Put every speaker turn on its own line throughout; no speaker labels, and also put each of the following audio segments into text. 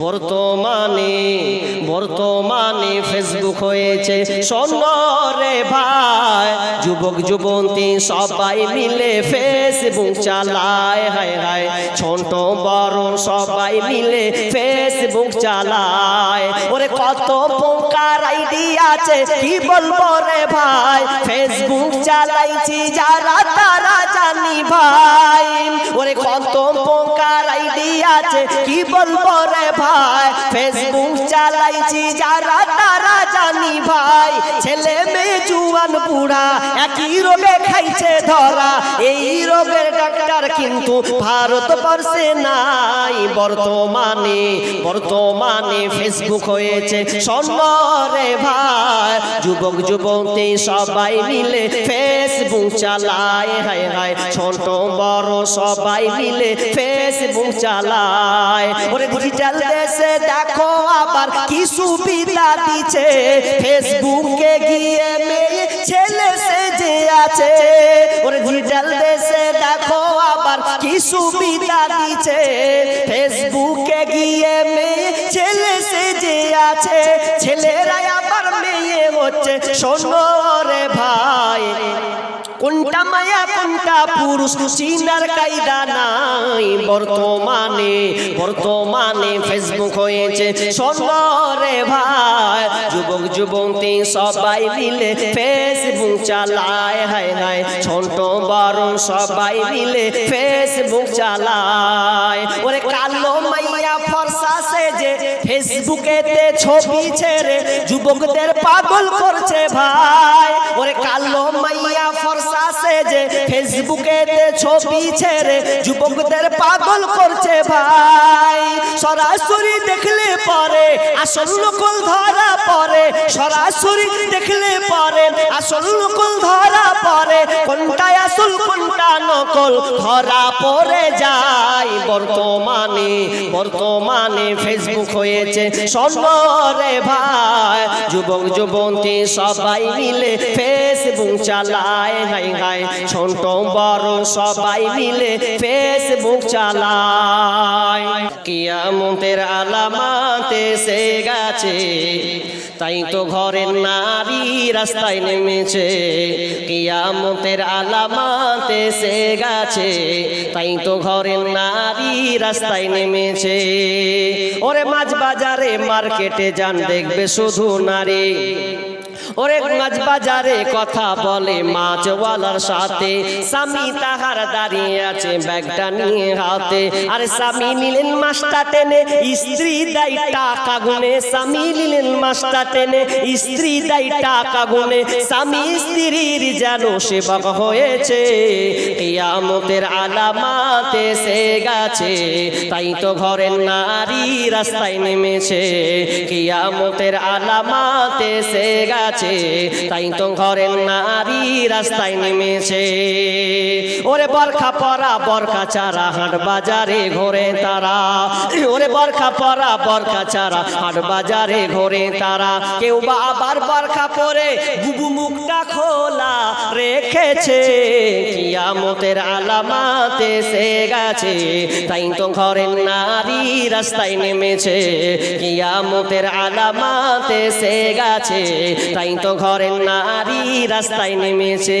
বর্তমানে বর্তমানে ফেসবুক হয়েছে। রে ভাই, যুবক, যুবতী সবাই মিলে ফেসবুক চালায়। হায় হায়, ছোট, বড় সবাই মিলে ফেসবুক চালায়। ওরে কত পোকার আইডি আছে, কি বলব রে ভাই? ফেসবুক চালাইছি যারা, তারা জানি ভাই। ওরে কত পোকার আইডি আছে, কি বলব রে ভাই? ফেসবুক চালাইছি যারা তারা জানি ভাই, ছেলে মেয়ে জুয়ান বুড়া, একই রোগে খাইছে ধরা। এই রোগের ডাক্তার কিন্তু ভারতবর্ষে নাই, বর্তমানে বর্তমানে ফেসবুক হয়েছে। রে ভাই, যুবক, যুবতী সবাই মিলে ফেসবুক চালায়। হায় হায়, ছোট, বড় সবাই মিলে ফেসবুক চালায়। ওরে ডিজিটাল দেশে দেখো আবার কি সুবিধা দিচ্ছে। ফেসবুকে গিয়ে মেয়ে ছেলে সেজে আছে, ওর ডিজিটাল দেশে দেখো আবার কি সুবিধা দিচ্ছে। ফেসবুকে গিয়ে মেয়ে ছেলে সেজে আছে ছেলেরা আবার মেয়ে হচ্ছে। শোনো বর্তমানে বর্তমানে ফেসবুক হয়েছে। ভাই, যুবক, যুবতী সবাই মিলে ফেসবুক চালায়। হায় হায়, ছোট, বড় সবাই মিলে ফেসবুক চালায়। ওরে কালো মাইয়া ফেসবুকেতে ছবি ছেড়ে যুবকদের পাগল করছে ভাই। ওরে কালো মাইয়া ফেসবুকেতে ছবি ছেড়ে যুবকদের পাগল করছে ভাই সরাসরি দেখলে পরে আসল নকল ধরা পরে সরাসরি দেখলে পরে। আসল নকল ধরা পরে। কোনটা আসল, কোনটা নকল ধরা পড়ে যায়। বর্তমানে বর্তমানে ফেসবুক হয়েছে রে ভাই। যুবক, যুবতী সবাই মিলে ফেসবুক চালায়। হাই হাই, ছোট, বড় সবাই মিলে ফেসবুক চালায়। কিয়ামতের আলামাতে সে গেছে। তাই তো ঘরের নারী রাস্তায় নেমেছে। কিয়ামতের আলামাতে সে গেছে। তাই তো ঘরের নারী রাস্তায় নেমেছে। ওরে মাছ বাজারে মার্কেটে যান, দেখবে শুধু নারী। ওরে মাছ বাজারে কথা বলে মাছওয়ালার সাথে। স্বামী তাহার দাঁড়িয়ে আছে ব্যাগটা নিয়ে হাতে। আরে স্বামী নিলেন মাছটা টেনে, স্ত্রী দেয় টাকা গুনে। স্বামী নিলেন মাছটা টেনে, স্ত্রী দেয় টাকা গুনে। স্বামী স্ত্রীর যেন সেবক হয়েছে। কিয়ামতের আলামাতে সে গেছে। তাই তো ঘরের নারী রাস্তায় নেমেছে। কিয়ামতের আলামাতে সে গেছে। তাই তো ঘরের নারী রাস্তায় নেমেছে। ওরে বরখা পরা, বরখা চারা, হাট বাজারে ঘোরে তারা। ওরে বরখা পরা, বরখা চারা, হাট বাজারে ঘোরে তারা। কেউ বা আবার বরখা পরে বুবু মুখটা খোলা রেখেছে। কিয়ামতের আলামাতে সে গেছে, তাই তো ঘরের নারী রাস্তায় নেমেছে। কিয়ামতের আলামাতে সে গেছে, তাই তো ঘরের নারী রাস্তায় নেমেছে।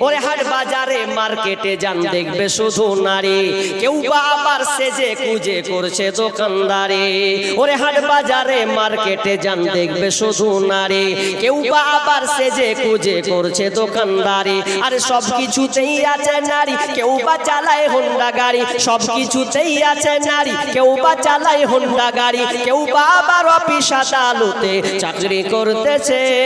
ওরে হাট বাজারে মার্কেটে যান, দেখবে শুধু নারী। কেউ বা আবার সেজে কুজে করছে দোকানদারে। ওরে হাট বাজারে মার্কেটে যান, দেখবে শুধু নারী। কেউ বা আবার সেজে কুজে করছে দোকানদারি। আরে সব কিছুতেই আছে নারী, কেউ বা চালায় হোন্ডা গাড়ি। সব কিছুতেই আছে নারী, কেউ বা চালায় হোন্ডা গাড়ি। কেউ বা আবার অফিস আদালতে চাকরি করতেছে।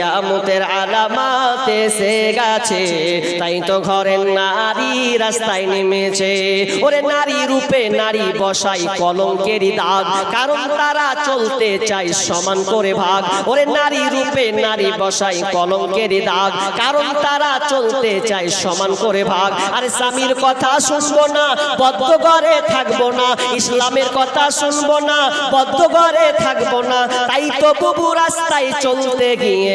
কিয়ামতের আলামাতে সে গেছে। তাই তো ঘরের নারী রাস্তায় নেমেছে। ওরে নারী রূপে নারী বসাই কলঙ্কেরই দাগ। কারণ তারা চলতে চাই সমান করে ভাগ। ওরে নারী রূপে নারী বসাই কলঙ্কেরই দাগ। কারণ তারা চলতে চাই সমান করে ভাগ। আরে স্বামীর কথা শুনব না, বদ্ধ ঘরে থাকব না। ইসলামের কথা শুনব না, বদ্ধ ঘরে থাকব না। তাই তো বুবু রাস্তায় চলতে গিয়ে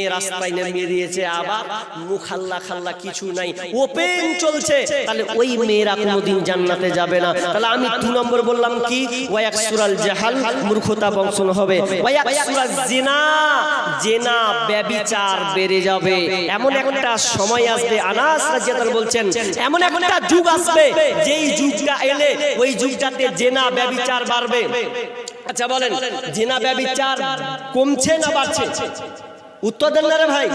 মেয়ে রাস্তায় নেমে দিয়েছে আবার মুখ আল্লাহ খাল্লা কিছু নাই। ওপেন চলছে। তাহলে ওই মেয়েরা কোনোদিন জান্নাতে যাবে না। তাহলে আমি দু নম্বর বললাম কি? ওয়াক সুরাল জাহাল মূর্খতা বংশন হবে। ওয়াক সুরাল জিনা জেনা ব্যবিচার বেড়ে যাবে। এমন একটা সময় আসবে। আনাস রাজিয়াতার বলছেন এমন একটা যুগ আসবে। যেই যুগটা এলে ওই যুগটাতে জেনা ব্যবিচার বাড়বে। আচ্ছা বলেন জেনা ব্যবিচার কমছে না বাড়ছে? উত্তর দেন না রে ভাই।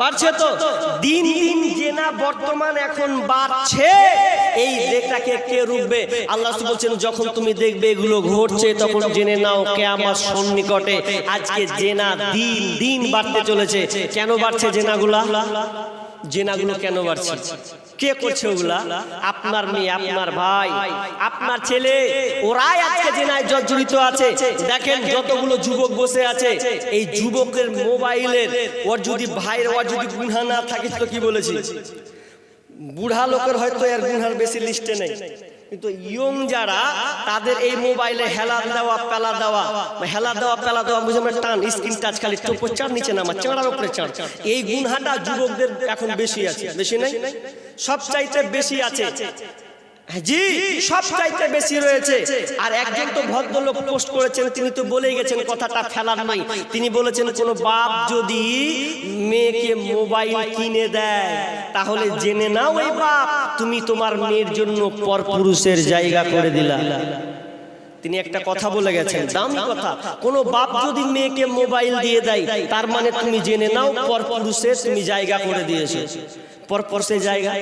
বাড়ছে তো। দিন দিন জেনা বর্তমান এখন বাড়ছে, এই লেখটাকে কে রুখবে? আল্লাহ বলছেন, যখন তুমি দেখবে এগুলো ঘটছে, তখন জেনে নাও কে আমার সন্নিকটে আজকে জেনা দিন দিন বাড়তে চলেছে। কেন বাড়ছে জেনাগুলা? জেনাগুলো কেন বাড়ছে? কে করছে ওগুলা? আপনার মেয়ে আপনার ভাই আপনার ছেলে ওরাই আজকে জেনায় জর্জরিত আছে। দেখেন যতগুলো যুবক বসে আছে। এই যুবকের মোবাইলের ওর যদি ভাইয়ের ওর যদি গুনহা না থাকে তো কি বলেছি? বুড়া লোকের হয়তো এর গুনহার বেশি লিস্টে নেই। কিন্তু ইয়ং যারা, তাদের এই মোবাইলে হেলা দেওয়া, পেলা দেওয়া হেলা দেওয়া, পেলা দেওয়া, বুঝে আমরা টান, স্ক্রিন টাচ খালি টোপর চার নিচে নামা চাঁড়ার উপরে চাঁড় এই গুনহাটা যুবকদের এখন বেশি আছে, বেশি নাই? সব চাইতে বেশি আছে জি, সব চাইতে বেশি রয়েছে। আর একজন তো ভদ্রলোক পোস্ট করেছেন, তিনি তো বলেই গেছেন, কথাটা ফেলার নাই। তিনি বলেছেন, কোন বাপ যদি মেয়েকে মোবাইল কিনে দেয়, তাহলে জেনে নাও এই বাপ, তুমি তোমার মেয়ের জন্য পরপুরুষের জায়গা করে দিলা। তিনি একটা কথা বলে গেছেন, দামি কথা। কোন বাপ যদি মেয়েকে মোবাইল দিয়ে দেয়, তার মানে তুমি জেনে নাও পরপুরুষে তুমি জায়গা করে দিয়েছ। পরপুরুষের জায়গা?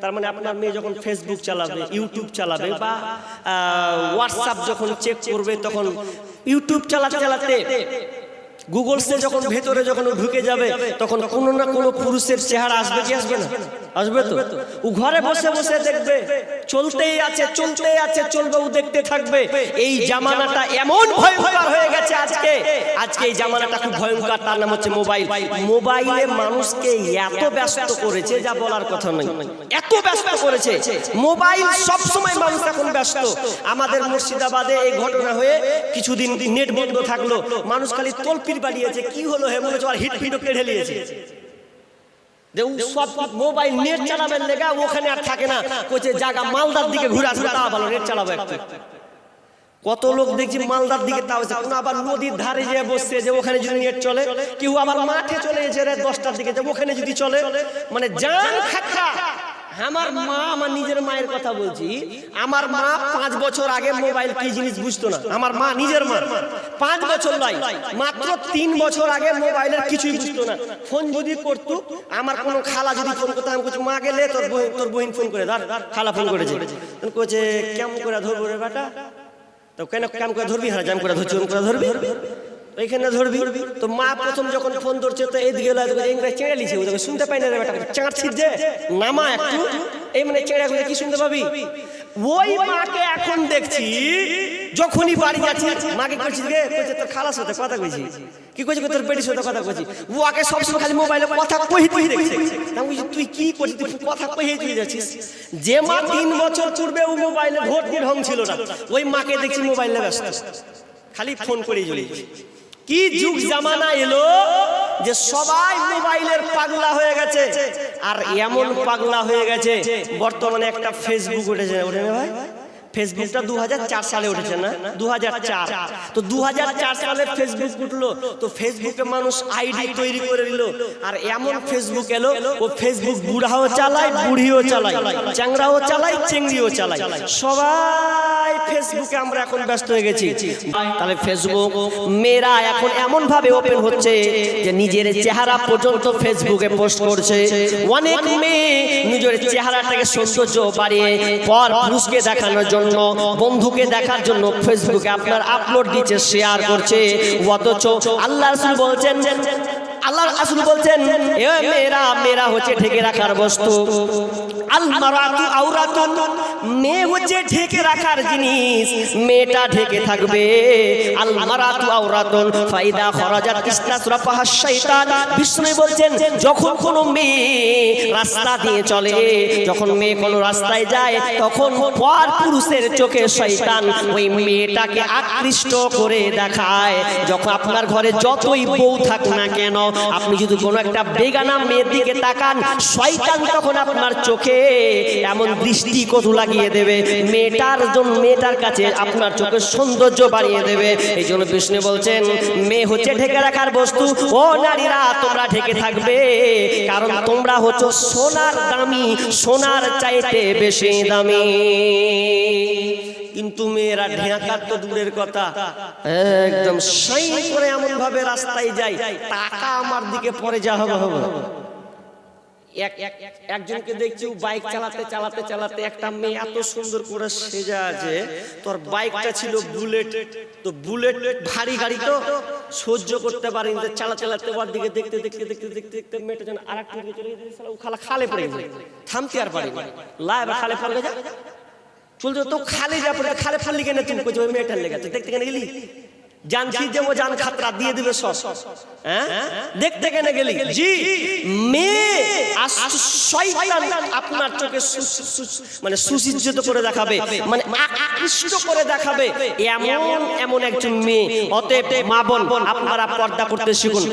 তার মানে আপনার মেয়ে যখন ফেসবুক চালাবে ইউটিউব চালাবে বা হোয়াটসঅ্যাপ যখন চেক করবে, তখন ইউটিউব চালাতে চালাতে গুগলসে যখন ভেতরে যখন ঢুকে যাবে, তখন কোনো না কোনো পুরুষের চেহারা আসবে কি আসবে না? আসবে তো। ও ঘরে বসে বসে দেখবে, চলতেই আছে চলতেই আছে, চলবে, ও দেখতে থাকবে। এই জামানাটা এমন ভয়ঙ্কর হয়ে গেছে আজকে। আজকে এই জামানাটা খুব ভয়ঙ্কর, তার নাম হচ্ছে মোবাইল। মোবাইলে মানুষকে এত ব্যস্ত করেছে, যা বলার কথা নয়। এত ব্যস্ত করেছে। মোবাইল সব সময় মানুষ এখন ব্যস্ত। আমাদের মুর্শিদাবাদে এই ঘটনা হয়ে কিছুদিন নেট বন্ধ থাকল। মানুষ খালি তলপির বাড়িয়েছে, কি হলো হে মনে হচ্ছে হিট হিটও কেড়ে নিয়েছে। ওখানে আর থাকে না। জায়গা মালদার দিকে ভালো, নেট কত লোক দেখছি মালদার দিকে তাও আবার নদীর ধারে যে বসছে, যে ওখানে যদি নেট চলে, কেউ আবার মাঠে চলে রে দশটার দিকে, যে ওখানে যদি চলে মানে জান খাখা আমার মা আমার নিজের মায়ের কথা বলছি। আমার মা পাঁচ বছর আগে মোবাইল কি জিনিস বুঝতো না? আমার মা নিজের মা। পাঁচ বছর নয় মাত্র তিন বছর আগে মোবাইলের কিছুই বুঝতো না। ফোন যদি করতো, আমার কোনো খালা যদি ফোন করতো, আমি মা গেলে তোর বহিন তোর বহিন ফোন করে ধর খালা ফোন করেছে। কইছে কেমন করে ধরবো রে বেটা? তো কেন কেমন করে ধরবি হ্যাঁ জাম করে ধরছি করে ধরবি? ওইখানে ধরবি? তো মা প্রথম যখন ফোন ধরছে, তো এইদিকে চেঁড়ে লিছে ওদেরকে শুনতে পাই না রে বেটা চাঁড়ছিস যে নামা একটু। এই মানে চেঁড়ে কি শুনতে পাবি? ওই মাকে এখন দেখছি, যখনই বাড়ি যাচ্ছি, মাকে করছিস গে, কইছে তোর খালার সাথে কথা কইছি। কি কইছে তোর বেটির সাথে কথা কইছি? ও আগে সবসময় খালি মোবাইলে কথা কই তুই দেখছে। আমি বলছি, তুই কি করছিস? তুই কথা কই তুই যাচ্ছিস? যে মা তিন বছর পূর্বে ও মোবাইলে ভর্তি ঢং ছিল না, ওই মাকে দেখছি মোবাইলে ব্যস্ত। খালি ফোন করেই চলে কি যুগ জামানা এলো যে সবাই মোবাইলের পাগলা হয়ে গেছে। আর এমন পাগলা হয়ে গেছে বর্তমানে একটা ফেসবুক উঠেছে। ওঠে ভাই। ফেসবুকটা দু সালে উঠেছে না? দু তো দু সালে ফেসবুক উঠল। তো ফেসবুকে মানুষ আইডি তৈরি করে আর এমন ফেসবুক এলো ও ফেসবুক বুড়াও চালায় বুড়িও চালায় চ্যাংরাও চালায় চেংড়িও চালায়। সবাই ফেসবুকে আমরা এখন ব্যস্ত হয়ে গেছি। তাহলে ফেসবুক মেয়েরা এখন এমন ভাবে ওপেন হচ্ছে যে নিজের চেহারা পর্যন্ত ফেসবুকে পোস্ট করছে। অনেক মেয়ে নিজের চেহারাটাকে সৌন্দর্য বাড়িয়ে পর পুরুষকে দেখানোর জন্য বন্ধুকে দেখার জন্য ফেসবুকে আপনার আপলোড দিচ্ছে শেয়ার করছে। অথচ আল্লাহ বলছেন আল্লাহ রাসূল বলছেন, এ মেয়েরা মেয়েরা হচ্ছে ঢেকে রাখার বস্তু। আল মারাতু আওরাতুন, মেয়ে হচ্ছে ঢেকে রাখার জিনিস। মেয়েটা ঢেকে থাকবে। আল মারাতু আওরাতুন, ফাইদা খরাজাত ইস্তাসরাফাহা শাইতান। বিষ্ণু বলছেন, যখন কোনো মেয়ে রাস্তা দিয়ে চলে, যখন মেয়ে কোনো রাস্তায় যায়, তখন পর পুরুষের চোখে শয়তান ওই মেয়েটাকে আকৃষ্ট করে দেখায়। যখন আপনার ঘরে যতই বউ থাক না কেন আপনি যদি কোনো একটা বেগানা মেয়ের দিকে তাকান, শয়তান তখন আপনার চোখে এমন দৃষ্টি কটু লাগিয়ে দেবে। মেয়েটার জন্য মেয়েটার কাছে আপনার চোখের সৌন্দর্য বাড়িয়ে দেবে। এই জন্য বিষ্ণু বলছেন, মেয়ে হচ্ছে ঢেকে রাখার বস্তু। ও নারীরা, তোমরা ঢেকে থাকবে। কারণ তোমরা হচ্ছে সোনার দামি, সোনার চাইতে বেশি দামি। কিন্তু মেয়েরা ঢেকার তো দূরের কথা। একদম এমন ভাবে রাস্তায় যায় টাকা আমার দিকে পরে যা হবে হবে। এক- এক- একজনকে দেখছি বাইক চালাতে চালাতে চালাতে একটা মেয়ে এত সুন্দর করে সেজা আছে, তোর বাইকটা ছিল বুলেট, তো বুলেট ভারী গাড়ি তো, সহ্য করতে পারিনি, তো চালা চালাতে ওর দিকে দেখতে দেখতে দেখতে দেখতে দেখতে মেয়েটা যেন আর একটা চলে খালা পড়ে গেছে। থামতে আর পারিনি লা এবার খালে পড়ে যা তো খালে যা পড়ে খালে ফাললি কেন ওই মেয়েটার লেগে দেখতে কেন গেলি জানছি যে ও জান খাতরা দিয়ে দিবে হ্যাঁ? দেখতে কেন গেলি? জি মেয়ে শয়তান আপনার চোখে মানে সুসজ্জিত করে দেখাবে মানে আকৃষ্ট করে দেখাবে এমন এমন একজন মেয়ে। অতএব মা বোন আপনারা পর্দা করতে শিখুন।